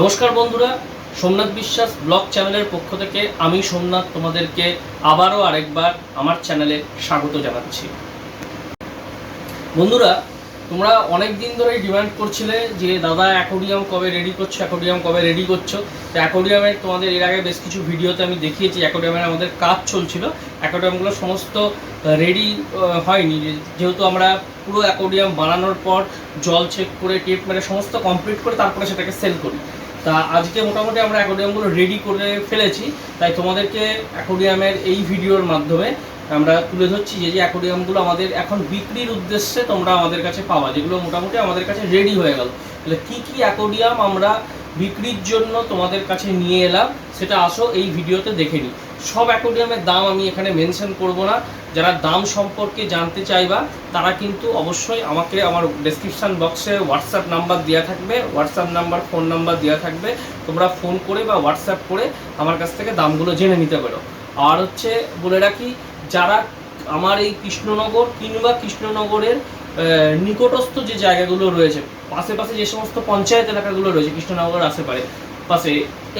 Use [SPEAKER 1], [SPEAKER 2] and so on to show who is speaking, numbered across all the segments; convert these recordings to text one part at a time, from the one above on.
[SPEAKER 1] নমস্কার বন্ধুরা, সোমনাথ বিশ্বাস ব্লগ চ্যানেলের পক্ষ থেকে আমি সোমনাথ তোমাদেরকে আবারও আরেকবার আমার চ্যানেলে স্বাগত জানাচ্ছি। বন্ধুরা, তোমরা অনেক দিন ধরেই ডিমান্ড করছিলে যে, দাদা অ্যাকোরিয়াম কবে রেডি করছ? অ্যাকোরিয়াম কবে রেডি করছ? তো অ্যাকোরিয়ামের তোমাদের এর আগে বেশ কিছু ভিডিওতে আমি দেখিয়েছি অ্যাকোরিয়ামের আমাদের কাজ চলছিল। অ্যাকোরিয়ামগুলো সমস্ত রেডি হয়নি। যেহেতু আমরা পুরো অ্যাকোরিয়াম বানানোর পর জল চেক করে টেপ মেরে সমস্ত কমপ্লিট করে তারপরে সেটাকে সেল করি। তা আজকে মোটামুটি আমরা অ্যাকোরিয়ামগুলো রেডি করে ফেলেছি। তাই তোমাদেরকে অ্যাকোরিয়ামের এই ভিডিওর মাধ্যমে আমরা তুলে ধরছি যে যে অ্যাকোরিয়ামগুলো আমাদের এখন বিক্রির উদ্দেশ্যে তোমরা আমাদের কাছে পাওয়া, যেগুলো মোটামুটি আমাদের কাছে রেডি হয়ে গেল। তাহলে কী কী অ্যাকোরিয়াম আমরা বিক্রির জন্য তোমাদের কাছে নিয়ে এলাম, সেটা আসো এই ভিডিওতে দেখে নিই। সব অ্যাকোরিয়ামের দাম আমি এখানে মেনশন করব না। যারা দাম সম্পর্কে জানতে চাইবা, তারা কিন্তু অবশ্যই আমাকে আমার ডেসক্রিপশান বক্সে হোয়াটসঅ্যাপ নাম্বার দেওয়া থাকবে। হোয়াটসঅ্যাপ নাম্বার ফোন নাম্বার দেওয়া থাকবে। তোমরা ফোন করে বা হোয়াটসঅ্যাপ করে আমার কাছ থেকে দামগুলো জেনে নিতে পারো। আর হচ্ছে বলে রাখি, যারা আমার এই কৃষ্ণনগর কিংবা কৃষ্ণনগরের নিকটস্থ যে জায়গাগুলো রয়েছে, পাশে পাশে যে সমস্ত পঞ্চায়েত এলাকাগুলো রয়েছে কৃষ্ণনগর আশেপাশে পাশে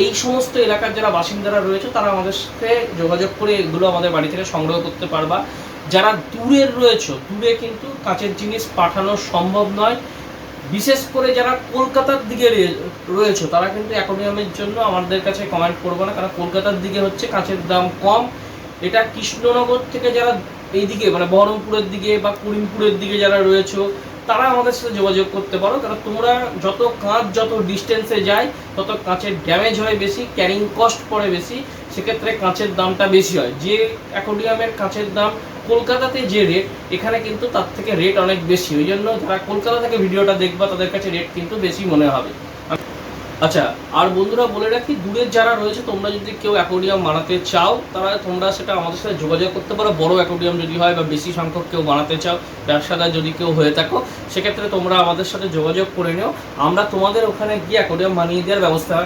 [SPEAKER 1] এই সমস্ত এলাকার যারা বাসিন্দারা রয়েছে, তারা আমাদের সাথে যোগাযোগ করে এগুলো আমাদের বাড়ি থেকে সংগ্রহ করতে পারবা। যারা দূরের রয়েছে, দূরে কিন্তু কাঁচের জিনিস পাঠানো সম্ভব নয়। বিশেষ করে যারা কলকাতার দিকে রয়েছে, তারা কিন্তু অ্যাকোরিয়ামের জন্য আমাদের কাছে কমেন্ট করব না, কারণ কলকাতার দিকে হচ্ছে কাঁচের দাম কম। এটা কৃষ্ণনগর থেকে যারা এইদিকে মানে বহরমপুরের দিকে বা করিমপুরের দিকে যারা রয়েছে তারা আমাদের সাথে যোগাযোগ করতে পারো, কারণ তোমরা যত কাঁচ যত ডিস্টেন্সে যায়, তত কাঁচের ড্যামেজ হয় বেশি ক্যারিং কস্ট পড়ে বেশি, সেক্ষেত্রে কাঁচের দামটা বেশি হয়। যে অ্যাকোডিয়ামের কাঁচের দাম কলকাতাতে যে রেট এখানে কিন্তু তার থেকে রেট অনেক বেশি। ওই জন্য যারা কলকাতা থেকে ভিডিওটা দেখবা, তাদের কাছে রেট কিন্তু বেশি মনে হবে। আচ্ছা আর বন্ধুরা বলে রাখি দূরের যারা রয়েছে, তোমরা যদি কেউ অ্যাকোরিয়াম বানাতে চাও, তারা তোমরা সেটা আমাদের সাথে যোগাযোগ করতে পারো। বড় অ্যাকোরিয়াম যদি হয় বা বেশি সংখ্যক কেউ বানাতে চাও, ব্যবসাদার যদি কেউ হয়ে থাকো, সেক্ষেত্রে তোমরা আমাদের সাথে যোগাযোগ করে নিও। আমরা তোমাদের ওখানে গিয়ে অ্যাকোরিয়াম বানিয়ে দেওয়ার ব্যবস্থা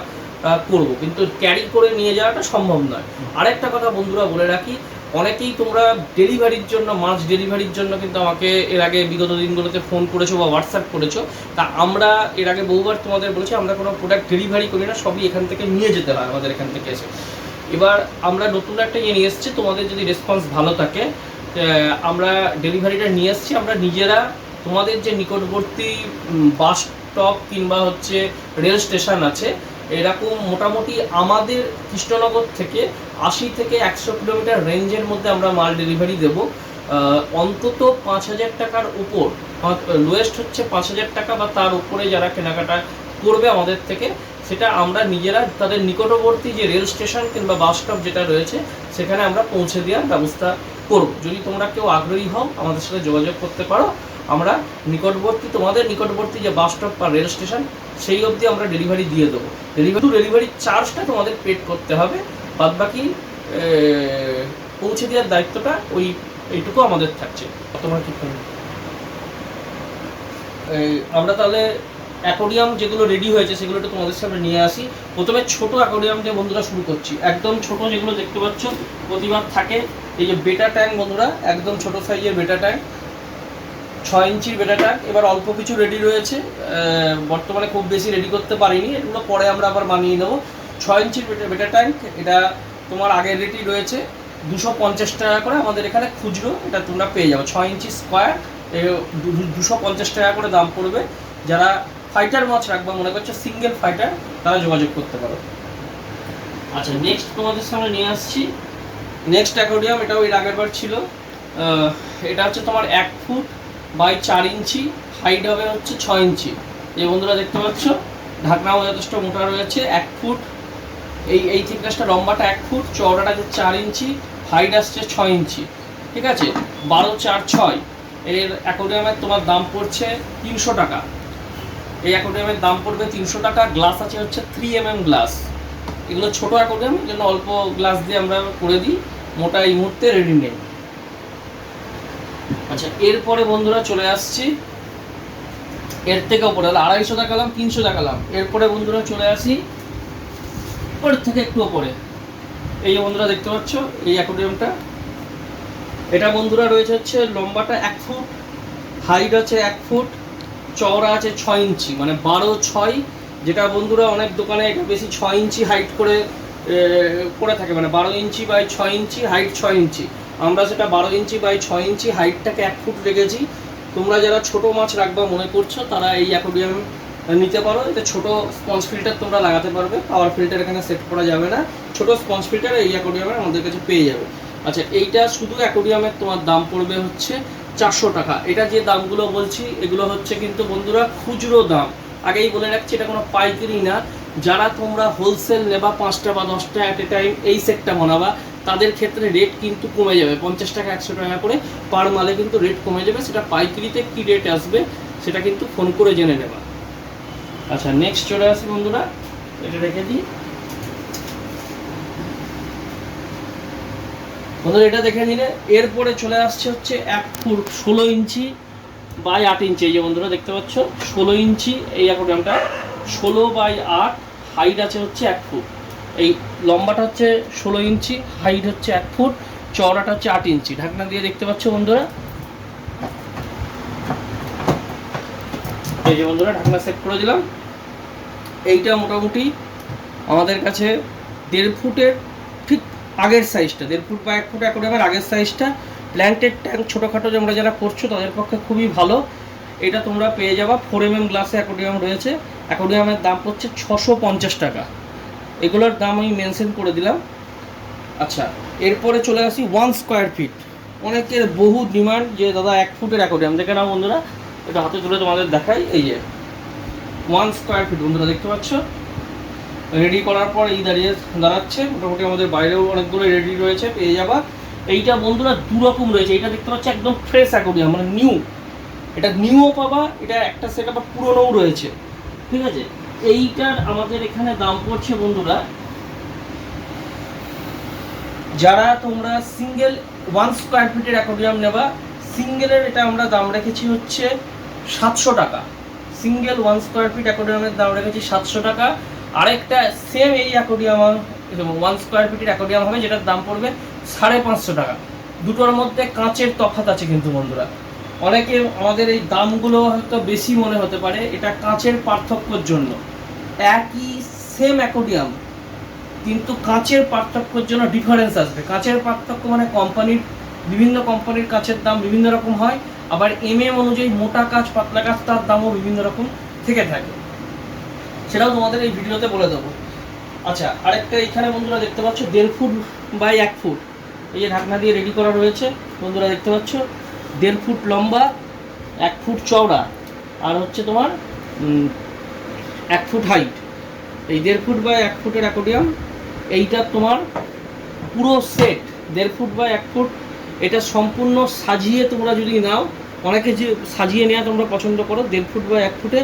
[SPEAKER 1] করব। কিন্তু ক্যারি করে নিয়ে যাওয়াটা সম্ভব নয়। আরেকটা কথা বন্ধুরা বলে রাখি অনেকেই তোমরা ডেলিভারির জন্য, মাছ ডেলিভারির জন্য কিন্তু আমাকে এর আগে বিগত দিনগুলোতে ফোন করেছ বা হোয়াটসঅ্যাপ করেছ। তা আমরা এর আগে বহুবার তোমাদের বলেছি, আমরা কোনো প্রোডাক্ট ডেলিভারি করি না, সবই এখান থেকে নিয়ে যেতে হয়, আমাদের এখান থেকে এসে। এবার আমরা নতুন একটা ইয়ে নিয়ে এসেছি, তোমাদের যদি রেসপন্স ভালো থাকে আমরা ডেলিভারিটা নিয়ে এসেছি, আমরা নিজেরা তোমাদের যে নিকটবর্তী বাস স্টপ কিংবা হচ্ছে রেল স্টেশন আছে, এরকম মোটামুটি আমাদের কৃষ্ণনগর থেকে আশি থেকে একশো কিলোমিটার রেঞ্জের মধ্যে আমরা মাল ডেলিভারি দেবো। অন্তত পাঁচ হাজার টাকার উপর লোয়েস্ট হচ্ছে পাঁচ হাজার টাকা বা তার উপরে যারা কেনাকাটা করবে আমাদের থেকে, সেটা আমরা নিজেরা, তাদের নিকটবর্তী যে রেল স্টেশন কিংবা বাস স্টপ যেটা রয়েছে, সেখানে আমরা পৌঁছে দেওয়ার ব্যবস্থা করব। যদি তোমরা কেউ আগ্রহী হও, আমাদের সাথে যোগাযোগ করতে পারো। আমরা নিকটবর্তী, তোমাদের নিকটবর্তী যে বাস স্টপ বা রেল স্টেশন সেই অবধি আমরা ডেলিভারি দিয়ে দেবো। ডেলিভারি ডেলিভারি চার্জটা তোমাদের পেড করতে হবে। বাদ বাকি পৌঁছে দেওয়ার দায়িত্বটা ওই এইটুকু আমাদের থাকছে। তোমার কি আমরা তাহলে অ্যাকোরিয়াম যেগুলো রেডি হয়েছে সেগুলো একটু তোমাদের সামনে নিয়ে আসি। প্রথমে ছোট অ্যাকোরিয়াম দিয়ে বন্ধুরা শুরু করছি। একদম ছোট যেগুলো দেখতে পাচ্ছ প্রতিবার থাকে এই যে বেটা ট্যাঙ্ক বন্ধুরা একদম ছোট সাইজের বেটা ট্যাঙ্ক ছয় ইঞ্চির বেটা ট্যাঙ্ক এবার অল্প কিছু রেডি রয়েছে। বর্তমানে খুব বেশি রেডি করতে পারিনি এগুলো পরে আমরা আবার বানিয়ে নেব। ছয় ইঞ্চির বেটার বেটা ট্যাঙ্ক এটা তোমার আগের রেটই রয়েছে। দুশো পঞ্চাশ টাকা করে আমাদের এখানে খুচরো, এটা তোমরা পেয়ে যাবে। ছয় ইঞ্চি স্কোয়ার দুশো পঞ্চাশ টাকা করে দাম পড়বে। যারা ফাইটার মাছ রাখবা মনে করছ সিঙ্গেল ফাইটার তারা যোগাযোগ করতে পারো। আচ্ছা নেক্সট তোমাদের সামনে নিয়ে আসছি। নেক্সট অ্যাকোরিয়াম এটাও এর আগের বার ছিল এটা হচ্ছে তোমার এক ফুট বাই চার ইঞ্চি হাইট হবে হচ্ছে ছয় ইঞ্চি। এই বন্ধুরা দেখতে পাচ্ছ, ঢাকনাও যথেষ্ট মোটা রয়েছে। এক ফুট এই এই থিকনেসটা লম্বাটা এক ফুট, চওড়াটা যে চার ইঞ্চি হাইট আসছে ছয় ইঞ্চি। ঠিক আছে? বারো, চার, ছয়। এর অ্যাকোরিয়ামের তোমার দাম পড়ছে তিনশো টাকা। এই অ্যাকোরিয়ামের দাম পড়বে তিনশো টাকা গ্লাস আছে হচ্ছে থ্রি এম এম গ্লাস এগুলো ছোটো অ্যাকোরিয়াম এই জন্য অল্প গ্লাস দিয়ে আমরা করে দিই। মোটা এই মুহূর্তে রেডি নেই। আচ্ছা এরপরে বন্ধুরা চলে আসছি। এর থেকে ওপরে আড়াইশো দেখালাম, তিনশো দেখালাম। এরপরে বন্ধুরা চলে আসি ওর থেকে একটু ওপরে। এই যে বন্ধুরা দেখতে পাচ্ছ, এই অ্যাকোরিয়ামটা এটা বন্ধুরা রয়েছে হচ্ছে লম্বাটা এক ফুট হাইট আছে এক ফুট, চওড়া আছে ছয় ইঞ্চি মানে বারো ছয়, যেটা বন্ধুরা অনেক দোকানে এটা বেশি ছয় ইঞ্চি হাইট করে করে থাকে মানে বারো ইঞ্চি বাই ছয় ইঞ্চি হাইট ছয় ইঞ্চি। আমরা সেটা বারো ইঞ্চি বাই ছয় ইঞ্চি হাইটটাকে এক ফুট রেখেছি। তোমরা যারা ছোট মাছ রাখবা মনে করছ, তারা এই অ্যাকোডিয়াম নিতে পারো। এটা ছোটো স্পঞ্জ ফিল্টার তোমরা লাগাতে পারবে। পাওয়ার ফিল্টার এখানে সেট করা যাবে না। ছোট স্পঞ্জ ফিল্টার এই অ্যাকোডিয়ামের আমাদের কাছে পেয়ে যাবে। আচ্ছা এইটা শুধু অ্যাকোডিয়ামের তোমার দাম পড়বে হচ্ছে চারশো টাকা। এটা যে দামগুলো বলছি, এগুলো হচ্ছে কিন্তু বন্ধুরা খুচরো দাম। আগেই বলে রাখছি, এটা কোনো পাইকারি না। যারা তোমরা হোলসেল নেবা পাঁচটা বা দশটা অ্যাট এ টাইম এই সেটটা বানাবা, তাদের ক্ষেত্রে রেট কিন্তু কমে যাবে। পঞ্চাশ টাকা, একশো টাকা করে পার মালে কিন্তু রেট কমে যাবে। সেটা পাইকারিতে কী রেট আসবে, সেটা কিন্তু ফোন করে জেনে নেবা। আচ্ছা নেক্সট চলে আসি বন্ধুরা। এটা রেখে দিই। বন্ধুরা, এটা দেখে নিলে, এরপরে চলে আসছে হচ্ছে এক ফুট ষোলো ইঞ্চি বাই আট ইঞ্চি। এই যে বন্ধুরা, দেখতে পাচ্ছ? ষোলো ইঞ্চি এই অ্যাকোডিয়ামটা ষোলো বাই আট হাইট আছে হচ্ছে এক ফুট। এই লম্বাটা হচ্ছে ষোলো ইঞ্চি হাইট হচ্ছে এক ফুট, চওড়াটা হচ্ছে আট ইঞ্চি। ঢাকনা দিয়ে দেখতে পাচ্ছ বন্ধুরা? এই যে বন্ধুরা, ঢাকনা সেট করে দিলাম। এইটা মোটামুটি আমাদের কাছে দেড় ফুটের ঠিক আগের সাইজটা দেড় ফুট বা এক ফুট অ্যাকোডিয়ামের আগের সাইজটা প্ল্যান্টেড ট্যাঙ্ক ছোটোখাটো যে আমরা যারা করছ, তাদের পক্ষে খুবই ভালো। এটা তোমরা পেয়ে যাবা। ফোর এম এম গ্লাসে অ্যাকোডিয়াম রয়েছে। অ্যাকোডিয়ামের দাম পড়ছে ছশো পঞ্চাশ টাকা। এগুলোর দাম আমি মেনশন করে দিলাম। আচ্ছা এরপরে চলে আসি ওয়ান স্কোয়ার ফিট অনেকের বহু ডিমান্ড যে, দাদা, এক ফুটের অ্যাকোডিয়াম দেখে নাও বন্ধুরা। এটা হাতে তুলে তোমাদের দেখাই, এই যে ওয়ান স্কোয়ার ফিট বন্ধুরা দেখতে পাচ্ছ? রেডি করার পর এই দাঁড়িয়ে দাঁড়াচ্ছে। মোটামুটি আমাদের বাইরেও অনেকগুলো রেডি রয়েছে, পেয়ে যাবা। এইটা বন্ধুরা দু রকম রয়েছে, এইটা দেখতে পাচ্ছ একদম ফ্রেশ অ্যাকোডিয়াম মানে নিউ এটা নিউও পাবা, এটা একটা সেট আবার পুরোনোও রয়েছে। ঠিক আছে? এইটার আমাদের এখানে দাম পড়ছে বন্ধুরা, যারা তোমরা সিঙ্গেল ওয়ান স্কোয়ার ফিটের অ্যাকোডিয়াম নেবা সিঙ্গেলের এটা আমরা দাম রেখেছি হচ্ছে সাতশো টাকা। সিঙ্গেল ওয়ান স্কোয়ার ফিট অ্যাকোডিয়ামের দাম রেখেছি সাতশো টাকা। আরেকটা সেম এই অ্যাকোডিয়াম ওয়ান স্কোয়ার ফিটের অ্যাকোডিয়াম হবে, যেটার দাম পড়বে সাড়ে পাঁচশো টাকা। দুটোর মধ্যে কাঁচের তফাৎ আছে কিন্তু বন্ধুরা। অনেকে আমাদের এই দামগুলো হয়তো বেশি মনে হতে পারে, এটা কাঁচের পার্থক্যর জন্য। একই সেম অ্যাকোডিয়াম কিন্তু কাঁচের পার্থক্যর জন্য ডিফারেন্স আসবে। কাঁচের পার্থক্য মানে কোম্পানির বিভিন্ন কোম্পানির কাঁচের দাম বিভিন্ন রকম হয়। আবার এম এম অনুযায়ী মোটা কাজ, পাতলা কাজ, তার দামও বিভিন্ন রকম থেকে থাকে। সেটাও তোমাদের এই ভিডিওতে বলে দেবো। আচ্ছা আরেকটা এখানে বন্ধুরা দেখতে পাচ্ছ, দেড় ফুট বাই এক ফুট। এই যে ঢাকনা দিয়ে রেডি করা রয়েছে, বন্ধুরা দেখতে পাচ্ছ, দেড় ফুট লম্বা, এক ফুট চওড়া, আর হচ্ছে তোমার এক ফুট হাইট এই দেড় ফুট বা এক ফুটের অ্যাকোডিয়াম এইটা তোমার পুরো সেট দেড় ফুট বা এক ফুট এটা সম্পূর্ণ সাজিয়ে তোমরা যদি নাও অনেকে যে সাজিয়ে নেওয়া তোমরা পছন্দ করো দেড় ফুট বা এক ফুটে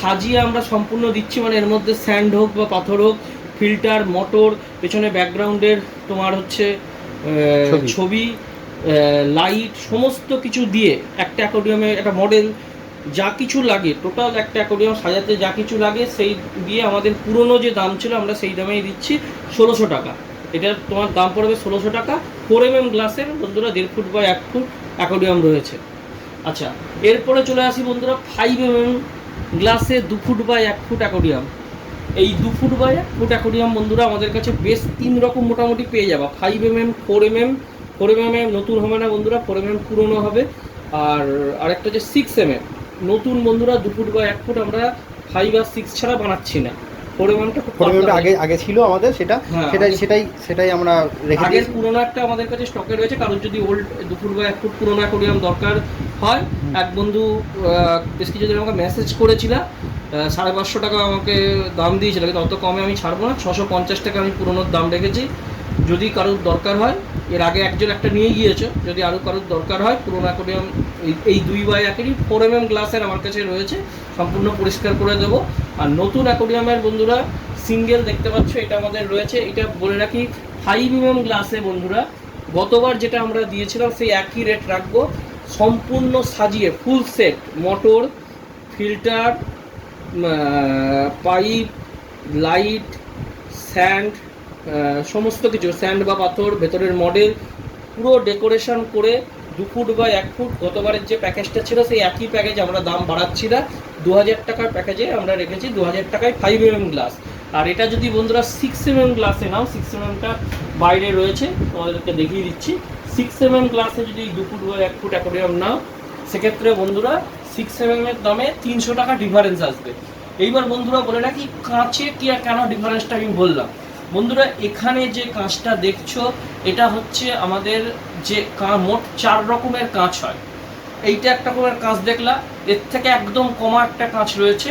[SPEAKER 1] সাজিয়ে আমরা সম্পূর্ণ দিচ্ছি মানে এর মধ্যে স্যান্ড হোক বা পাথর হোক ফিল্টার মোটর পেছনে ব্যাকগ্রাউন্ডের তোমার হচ্ছে
[SPEAKER 2] ছবি।
[SPEAKER 1] লাইট সমস্ত কিছু দিয়ে একটা অ্যাকোডিয়ামে একটা মডেল যা কিছু লাগে টোটাল একটা অ্যাকোডিয়াম সাজাতে যা কিছু লাগে সেই দিয়ে আমাদের পুরনো যে দাম ছিল আমরা সেই দামেই দিচ্ছি ষোলোশো টাকা এটার তোমার দাম পড়বে ষোলোশো টাকা ফোর এম এম গ্লাসের বন্ধুরা, দেড় ফুট বা এক ফুট অ্যাকোডিয়াম রয়েছে। আচ্ছা এরপরে চলে আসি বন্ধুরা ফাইভ এম এম গ্লাসে দু ফুট বা এক ফুট অ্যাকোডিয়াম এই দু ফুট বা এক ফুট অ্যাকোডিয়াম বন্ধুরা, আমাদের কাছে বেশ তিন রকম মোটামুটি পেয়ে যাবা। Five M M four M M four M M নতুন হবে না বন্ধুরা ফোর এম এম পুরনো হবে। আর আরেকটা যে সিক্স এম এম নতুন বন্ধুরা, দু ফুট বা এক ফুট আমরা ফাইভ আর সিক্স ছাড়া বানাচ্ছি না। ফোর খুব
[SPEAKER 2] ফোরমেলটা আগে আগে ছিল আমাদের সেটা
[SPEAKER 1] হ্যাঁ,
[SPEAKER 2] সেটাই সেটাই সেটাই আমরা রেখে
[SPEAKER 1] আগের পুরোনো একটা আমাদের কাছে স্টকে রয়েছে কারণ যদি ওল্ড দুপুর বা এক ফুট পুরোনো অ্যাকোরিয়াম দরকার হয় এক বন্ধু বেশ কিছুদিন আমাকে মেসেজ করেছিল সাড়ে পাঁচশো টাকা আমাকে দাম দিয়েছিল কিন্তু অত কমে আমি ছাড়বো না ছশো পঞ্চাশ টাকা আমি পুরোনোর দাম রেখেছি। যদি কারোর দরকার হয় এর আগে একজন একটা নিয়ে গিয়েছে যদি আরও কারোর দরকার হয় পুরোনো অ্যাকোরিয়াম এই এই দুই বাই একেরই ফোর এম এম গ্লাসের আমার কাছে রয়েছে সম্পূর্ণ পরিষ্কার করে দেবো। আর নতুন অ্যাকোরিয়ামের বন্ধুরা, সিঙ্গেল দেখতে পাচ্ছ, এটা আমাদের রয়েছে। এটা বলে রাখি ফাইভ এম গ্লাসে বন্ধুরা, গতবার যেটা আমরা দিয়েছিলাম, সেই একই রেট রাখব। সম্পূর্ণ সাজিয়ে full set motor filter pipe light sand সমস্ত কিছু স্যান্ড বা পাথর, ভেতরের মডেল পুরো ডেকোরেশন করে দু ফুট বা এক ফুট গতবারের যে প্যাকেজটা ছিল, সেই একই প্যাকেজ আমরা দাম বাড়াচ্ছি না। দু হাজার টাকার প্যাকেজে আমরা রেখেছি দু হাজার টাকায় ফাইভ এম গ্লাস আর এটা যদি বন্ধুরা সিক্স এম গ্লাসে নাও সিক্স এমএমটা বাইরে রয়েছে, তোমাদেরকে দেখিয়ে দিচ্ছি। সিক্স এম গ্লাসে যদি দু ফুট বা এক ফুট অ্যাকোরিয়াম নাও, সেক্ষেত্রে বন্ধুরা সিক্স এম এর দামে তিনশো টাকা ডিফারেন্স আসবে। এইবার বন্ধুরা বলে রাখি কাঁচে কি আর কেন ডিফারেন্সটা আমি বললাম? বন্ধুরা, এখানে যে কাঁচটা দেখছ, এটা হচ্ছে আমাদের যে কা- মোট চার রকমের কাঁচ হয়। এইটা একটা রকমের কাঁচ দেখলা এর থেকে একদম কমা একটা কাঁচ রয়েছে,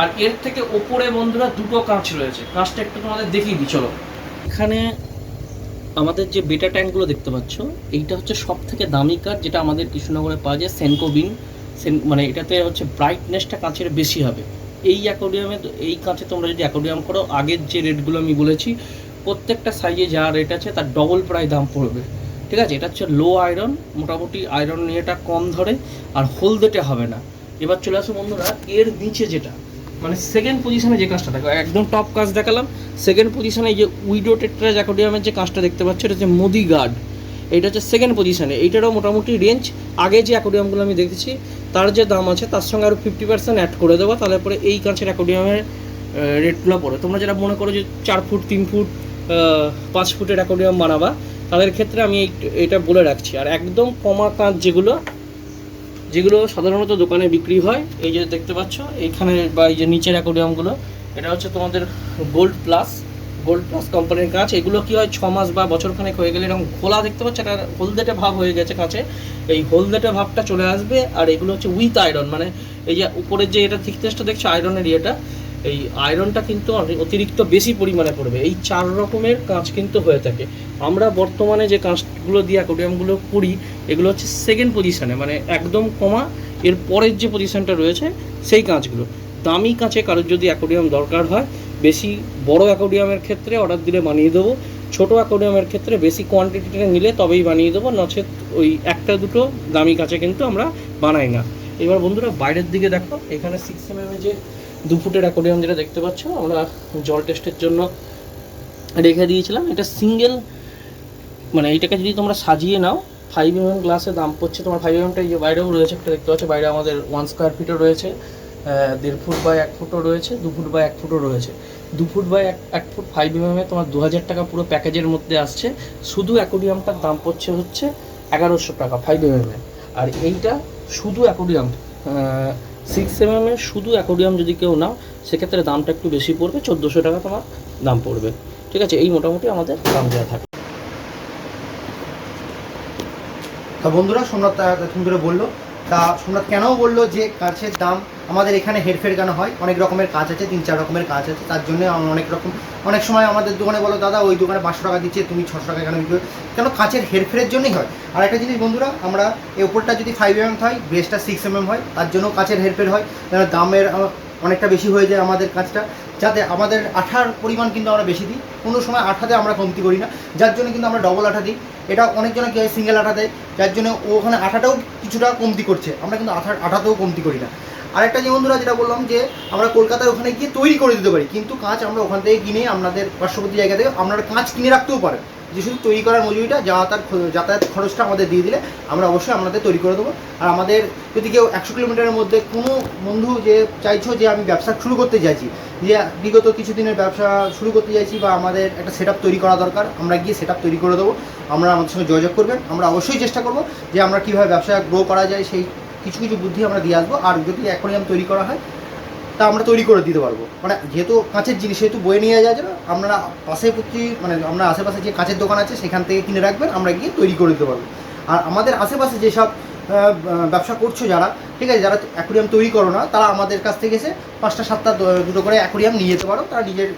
[SPEAKER 1] আর এর থেকে ওপরে বন্ধুরা দুটো কাঁচ রয়েছে। কাঁচটা একটু তোমাদের দেখিয়ে দিই, চলো। এখানে আমাদের যে বেটা ট্যাঙ্কগুলো দেখতে পাচ্ছ, এইটা হচ্ছে সব থেকে দামি কাঠ যেটা আমাদের কৃষ্ণনগরে পাওয়া যায় সেনকো বিন সেন মানে এটাতে হচ্ছে ব্রাইটনেসটা কাঁচের বেশি হবে। এই অ্যাকোডিয়ামে এই কাঁচে তোমরা যদি অ্যাকোডিয়াম করো, আগের যে রেটগুলো আমি বলেছি, প্রত্যেকটা সাইজে যা রেট আছে, তার ডবল প্রায় দাম পড়বে। ঠিক আছে? এটা হচ্ছে লো আয়রন মোটামুটি আয়রন নিয়েটা কম ধরে, আর হলদেটে হবে না। এবার চলে আসো বন্ধুরা, এর নিচে যেটা মানে সেকেন্ড পজিশনে যে কাজটা, দেখো, একদম টপ কাজ দেখালাম। সেকেন্ড পজিশনে এই যে উইডো টেট্রা জ্যাকোডিয়ামের যে কাজটা দেখতে পাচ্ছ, এটা হচ্ছে মোদি গার্ড। এটা হচ্ছে সেকেন্ড পজিশনে এইটারও মোটামুটি রেঞ্জ আগে যে অ্যাকোডিয়ামগুলো আমি দেখেছি, তার যে দাম আছে, তার সঙ্গে আরও ফিফটি পার্সেন্ট অ্যাড করে দেবো, তাহলে পরে এই কাঁচের অ্যাকোডিয়ামের রেটগুলো পড়ে। তোমরা যেটা মনে করো যে চার ফুট, তিন ফুট পাঁচ ফুটের অ্যাকোডিয়াম বানাবা তাদের ক্ষেত্রে আমি এটা বলে রাখছি। আর একদম কমা কাঁচ যেগুলো যেগুলো সাধারণত দোকানে বিক্রি হয়, এই যে দেখতে পাচ্ছ এইখানে বা এই যে নিচের অ্যাকোডিয়ামগুলো এটা হচ্ছে তোমাদের গোল্ড প্লাস গোল্ড প্লাস কোম্পানির কাঁচ। এগুলো কি হয় ছ মাস বা বছরখানেক হয়ে গেলে এরকম খোলা দেখতে পাচ্ছ, এটা হলদেটে ভাব হয়ে গেছে কাঁচে। এই হলদেটে ভাবটা চলে আসবে, আর এগুলো হচ্ছে উইথ আয়রন মানে এই যে উপরের যে এটা থিকনেসটা দেখছ আয়রনের ইয়েটা এই আয়রনটা কিন্তু অতিরিক্ত বেশি পরিমাণে পড়বে। এই চার রকমের কাঁচ কিন্তু হয়ে থাকে। আমরা বর্তমানে যে কাঁচগুলো দিয়ে অ্যাকোডিয়ামগুলো করি, এগুলো হচ্ছে সেকেন্ড পজিশানে মানে একদম কমা, এর পরের যে পজিশনটা রয়েছে, সেই কাঁচগুলো দামি কাঁচে কারোর যদি অ্যাকোডিয়াম দরকার হয়, বেশি বড় অ্যাকোডিয়ামের ক্ষেত্রে অর্ডার দিলে বানিয়ে দেবো। ছোটো অ্যাকোডিয়ামের ক্ষেত্রে বেশি কোয়ান্টিটিটা নিলে তবেই বানিয়ে দেবো, নচেত ওই একটা দুটো দামি কাঁচে কিন্তু আমরা বানাই না। এবার বন্ধুরা বাইরের দিকে দেখো, এখানে সিক্স এম যে দু ফুটের অ্যাকোডিয়াম যেটা দেখতে পাচ্ছ, আমরা জল টেস্টের জন্য রেখে দিয়েছিলাম। এটা সিঙ্গেল মানে এইটাকে যদি তোমরা সাজিয়ে নাও ফাইভ এম গ্লাসের দাম পড়ছে তোমার ফাইভ এমটা এই যে বাইরেও রয়েছে, একটা দেখতে পাচ্ছ, বাইরে আমাদের ওয়ান স্কোয়ার ফিটও রয়েছে দেড় ফুট বাই এক ফুটও রয়েছে, দু ফুট বাই এক ফুটও রয়েছে। দু ফুট বাই এক এক ফুট ফাইভ এম এ তোমার দু হাজার টাকা পুরো প্যাকেজের মধ্যে আসছে। শুধু অ্যাকোডিয়ামটার দাম পড়ছে হচ্ছে এগারোশো টাকা ফাইভ এম এ আর এইটা শুধু অ্যাকোডিয়াম সিক্স এম এর শুধু অ্যাকোরিয়াম যদি কেউ নাও, সেক্ষেত্রে দামটা একটু বেশি পড়বে, চোদ্দোশো টাকা তোমার দাম পড়বে। ঠিক আছে? এই মোটামুটি আমাদের দাম দেওয়া থাকে।
[SPEAKER 2] তা বন্ধুরা, সোমনাথ তা করে বলল। তা সোমনাথ কেন বলল যে কাছের দাম আমাদের এখানে হেরফের কেন হয়, অনেক রকমের কাজ আছে, তিন চার রকমের কাজ আছে, তার জন্য অনেক রকম, অনেক সময় আমাদের দোকানে বলো, দাদা, ওই দোকানে পাঁচশো টাকা দিচ্ছে, তুমি ছশো টাকা কেন বিক্রি কেন কাঁচের হেরফেরের জন্যই হয়। আর একটা জিনিস বন্ধুরা, আমরা এই উপরটা যদি ফাইভ এম হয় ব্রেসটা সিক্স এম হয়, তার জন্য কাঁচের হেরফের হয় দামের অনেকটা বেশি হয়ে যায় আমাদের কাজটা, যাতে আমাদের আঠার পরিমাণ কিন্তু আমরা বেশি দিই, কোনো সময় আঠাতে আমরা কমতি করি না, যার জন্য কিন্তু আমরা ডবল আঠা দিই। এটা অনেকজনে কী হয় সিঙ্গেল আঠা দেয়, যার জন্য ওখানে আঠাটাও কিছুটা কমতি করছে, আমরা কিন্তু আঠা আঠাতেও কমতি করি না। আরেকটা যে বন্ধুরা যেটা বললাম যে আমরা কলকাতায় ওখানে গিয়ে তৈরি করে দিতে পারি, কিন্তু কাঁচ আমরা ওখান থেকে কিনে আপনাদের পার্শ্ববর্তী জায়গা থেকে আপনারা কাঁচ কিনে রাখতেও পারেন। যে শুধু তৈরি করার মজুরিটা যাতায়াত যাতায়াত খরচটা আমাদের দিয়ে দিলে আমরা অবশ্যই আপনাদের তৈরি করে দেবো। আর আমাদের যদি কেউ একশো কিলোমিটারের মধ্যে কোনো বন্ধু যে চাইছো যে আমি ব্যবসা শুরু করতে চাইছি, যে বিগত কিছুদিনের ব্যবসা শুরু করতে চাইছি বা আমাদের একটা সেট তৈরি করা দরকার, আমরা গিয়ে সেট তৈরি করে দেবো। আমরা আমাদের সঙ্গে যোগাযোগ করবেন। আমরা অবশ্যই চেষ্টা করব যে আমরা কীভাবে ব্যবসা গ্রো করা যায় সেই কিছু কিছু বুদ্ধি আমরা দিয়ে আসব আর যদি অ্যাকোরিয়াম তৈরি করা হয় তা আমরা তৈরি করে দিতে পারব। মানে যেহেতু কাঁচের জিনিস সেহেতু বয়ে নিয়ে যাওয়া যাবে আমরা পাশে প্রতি মানে আমরা আশেপাশে যে কাঁচের দোকান আছে সেখান থেকে কিনে রাখবেন আমরা গিয়ে তৈরি করে দিতে পারব। আর আমাদের আশেপাশে যেসব ব্যবসা করছ যারা ঠিক আছে যারা অ্যাকোরিয়াম তৈরি করো না তারা আমাদের কাছ থেকে এসে পাঁচটা সাতটা দুটো করে অ্যাকোরিয়াম নিয়ে যেতে পারো তারা নিজের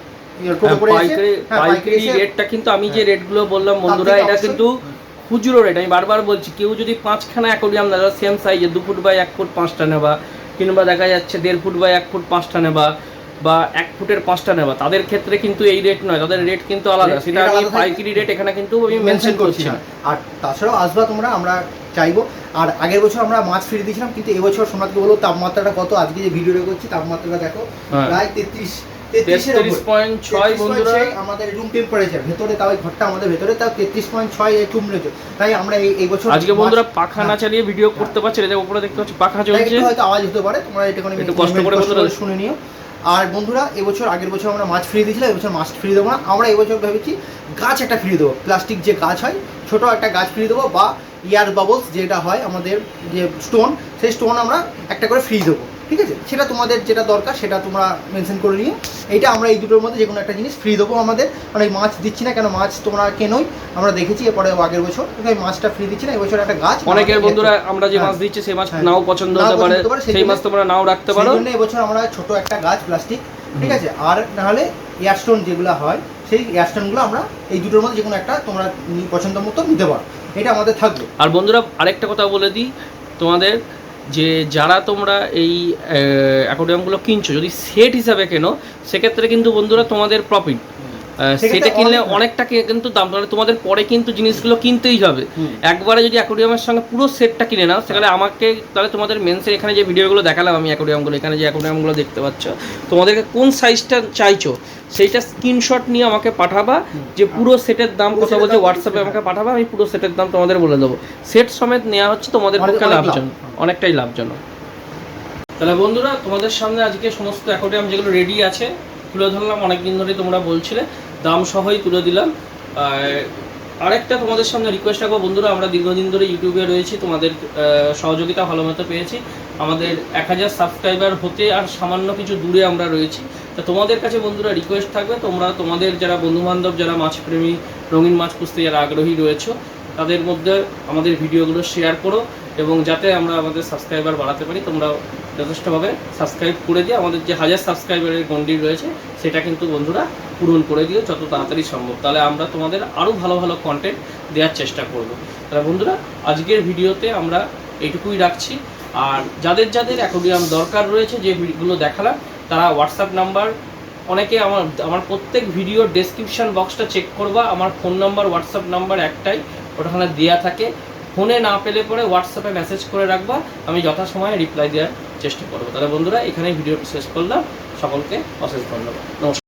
[SPEAKER 2] হ্যাঁ,
[SPEAKER 1] রেটটা কিন্তু আমি যে রেটগুলো বললাম
[SPEAKER 2] তার
[SPEAKER 1] বন্ধুরা এটা কিন্তু খুচরো রেট আমি বারবার বলছি কেউ যদি পাঁচখানা অ্যাকোরিয়াম নেওয়া সেম সাইজে দু ফুট বাই এক ফুট পাঁচটা নেবা কিংবা দেখা যাচ্ছে দেড় ফুট বাই এক ফুট পাঁচটা নেবা বা এক ফুটের পাঁচটা নেবা তাদের ক্ষেত্রে কিন্তু এই রেট নয় তাদের রেট কিন্তু আলাদা। সেটা আমি পাইকারি রেট এখানে কিন্তু আমি
[SPEAKER 2] মেনশন করছি না। আর তাছাড়াও আসবা তোমরা আমরা চাইব। আর আগের বছর আমরা মাছ ফিরে দিয়েছিলাম কিন্তু এবছর সোনাকে বলো তাপমাত্রাটা কত? আজকে যে ভিডিওটা করছি তাপমাত্রাটা দেখো
[SPEAKER 1] হ্যাঁ।
[SPEAKER 2] প্রায় তেত্রিশ
[SPEAKER 1] তেত্রিশ পয়েন্ট ছয় বন্ধুরা।
[SPEAKER 2] আমাদের রুম টেম্পারেচার ভেতরে তাও ঘরটা আমাদের ভেতরে তাও তেত্রিশ পয়েন্ট ছয় টেম্পারেচার তাই আমরা এই এই বছর
[SPEAKER 1] আজকে বন্ধুরা পাখা না
[SPEAKER 2] হ্যাঁ।
[SPEAKER 1] চালিয়ে ভিডিও করতে পারছে এটা উপরে দেখতে পাচ্ছি পাখা চলছে।
[SPEAKER 2] হয়তো আওয়াজ হতে পারে তোমরা এটা কোনো
[SPEAKER 1] একটু কষ্ট করে বন্ধুরা।
[SPEAKER 2] শুনে নিও। আর বন্ধুরা এবছর আগের বছর আমরা মাছ ফ্রি দিয়েছিলাম এবছর মাছ ফ্রি দেবো না। আমরা এবছর ভেবেছি গাছ একটা ফ্রি দেবো প্লাস্টিক যে গাছ হয় ছোট একটা গাছ ফ্রি দেবো বা ইয়ার বাবলস যেটা হয় আমাদের যে স্টোন সেই স্টোন আমরা একটা করে ফ্রি দেবো। ঠিক আছে? সেটা তোমাদের যেটা দরকার সেটা তোমরা মেনশন করে নিও। এইটা আমরা এই দুটোর মধ্যে যে কোনো একটা জিনিস ফ্রি দেবো আমাদের। অনেক মাছ দিচ্ছি না কেন? মাছ তোমরা কেনোই। আমরা দেখেছি এরপরে আগের বছর। মাছটা ফ্রি দিচ্ছি না এবছর একটা গাছ
[SPEAKER 1] অনেকের বন্ধুরা আমরা যে
[SPEAKER 2] হ্যাঁ।
[SPEAKER 1] মাছ দিচ্ছি সেই মাছ
[SPEAKER 2] হ্যাঁ।
[SPEAKER 1] নাও পছন্দ হতে পারে।
[SPEAKER 2] সেই
[SPEAKER 1] মাছ তোমরা নাও রাখতে পারো।
[SPEAKER 2] সেই জন্য এবছর আমরা ছোট একটা গাছ প্লাস্টিক ঠিক আছে? আর নাহলে এয়ারস্টোন যেগুলো হয় সেই এয়ারস্টোনগুলো আমরা এই দুটোর মধ্যে যে কোনো একটা তোমরা পছন্দ মতো নিতে পারো। এটা আমাদের থাকবে।
[SPEAKER 1] আর বন্ধুরা আরেকটা কথা বলে দিই। তোমাদের যে যারা তোমরা এই অ্যাকোডিয়ামগুলো কিনছো, যদি সেট হিসাবে কেনো, সেক্ষেত্রে কিন্তু বন্ধুরা তোমাদের প্রফিট সেটা কিনলে
[SPEAKER 2] অনেক-
[SPEAKER 1] অনেকটা কিন্তু দাম মানে তোমাদের পরে কিন্তু জিনিসগুলো কিনতেই হবে। একবারে যদি অ্যাকোডিয়ামের সঙ্গে পুরো সেটটা কিনে নাও সেখানে আমাকে তাহলে তোমাদের মেন্সের এখানে যে ভিডিওগুলো দেখালাম আমি অ্যাকোডিয়ামগুলো এখানে যে অ্যাকোডিয়ামগুলো দেখতে পাচ্ছ তোমাদেরকে কোন সাইজটা চাইছো সেইটা স্ক্রিনশট নিয়ে আমাকে পাঠাবা যে পুরো সেটের দাম কথা বলছে হোয়াটসঅ্যাপে
[SPEAKER 2] হ্যাঁ।
[SPEAKER 1] আমাকে পাঠাবা আমি পুরো সেটের দাম তোমাদের বলে দেবো। সেট সমেত নেওয়া হচ্ছে তোমাদের পক্ষে লাভজনক। অনেকটাই লাভজনক। তাহলে বন্ধুরা তোমাদের সামনে আজকে সমস্ত অ্যাকোডিয়াম যেগুলো রেডি আছে তুলে ধরলাম, অনেকদিন ধরেই তোমরা বলছিলে, দাম সহই তুলে দিলাম। আর আরেকটা তোমাদের সামনে রিকোয়েস্ট রাখব, বন্ধুরা, আমরা দীর্ঘদিন ধরে ইউটিউবে রয়েছি, তোমাদের সহযোগিতা ভালো মতো পেয়েছি। আমাদের এক হাজার সাবস্ক্রাইবার হতে আর সামান্য কিছু দূরে আমরা রয়েছি। তো তোমাদের কাছে, বন্ধুরা রিকোয়েস্ট থাকবে, তোমরা, তোমাদের যারা বন্ধুবান্ধব, যারা মাছপ্রেমী, রঙিন মাছ পুষতে যারা আগ্রহী রয়েছে, তাদের মধ্যে আমাদের ভিডিওগুলো শেয়ার করো, এবং যাতে আমরা আমাদের সাবস্ক্রাইবার বাড়াতে পারি তোমরা যথেষ্টভাবে সাবস্ক্রাইব করে দিয়ে আমাদের যে হাজার সাবস্ক্রাইবারের গন্ডি রয়েছে, সেটা কিন্তু বন্ধুরা পূরণ করে দিও যত তাড়াতাড়ি সম্ভব। তাহলে আমরা তোমাদের আরও ভালো ভালো কন্টেন্ট দেওয়ার চেষ্টা করব। তাহলে বন্ধুরা, আজকের ভিডিওতে আমরা এইটুকুই রাখছি। আর যাদের যাদের অ্যাকোডিয়াম দরকার রয়েছে যে ভিডিওগুলো দেখালাম, তারা হোয়াটসঅ্যাপ নাম্বার অনেকে আমার আমার প্রত্যেক ভিডিওর ডেসক্রিপশন বক্সটা চেক করবা, আমার ফোন নাম্বার হোয়াটসঅ্যাপ নাম্বার একটাই ওটাখানে দেওয়া থাকে। ফোনে না পেলে পরে হোয়াটসঅ্যাপে মেসেজ করে রাখবা, আমি যথাসময়ে রিপ্লাই দেওয়ার চেষ্টা করব। তাহলে বন্ধুরা এখানে ভিডিও শেষ করলাম। সকলকে অশেষ ধন্যবাদ। নমস্কার।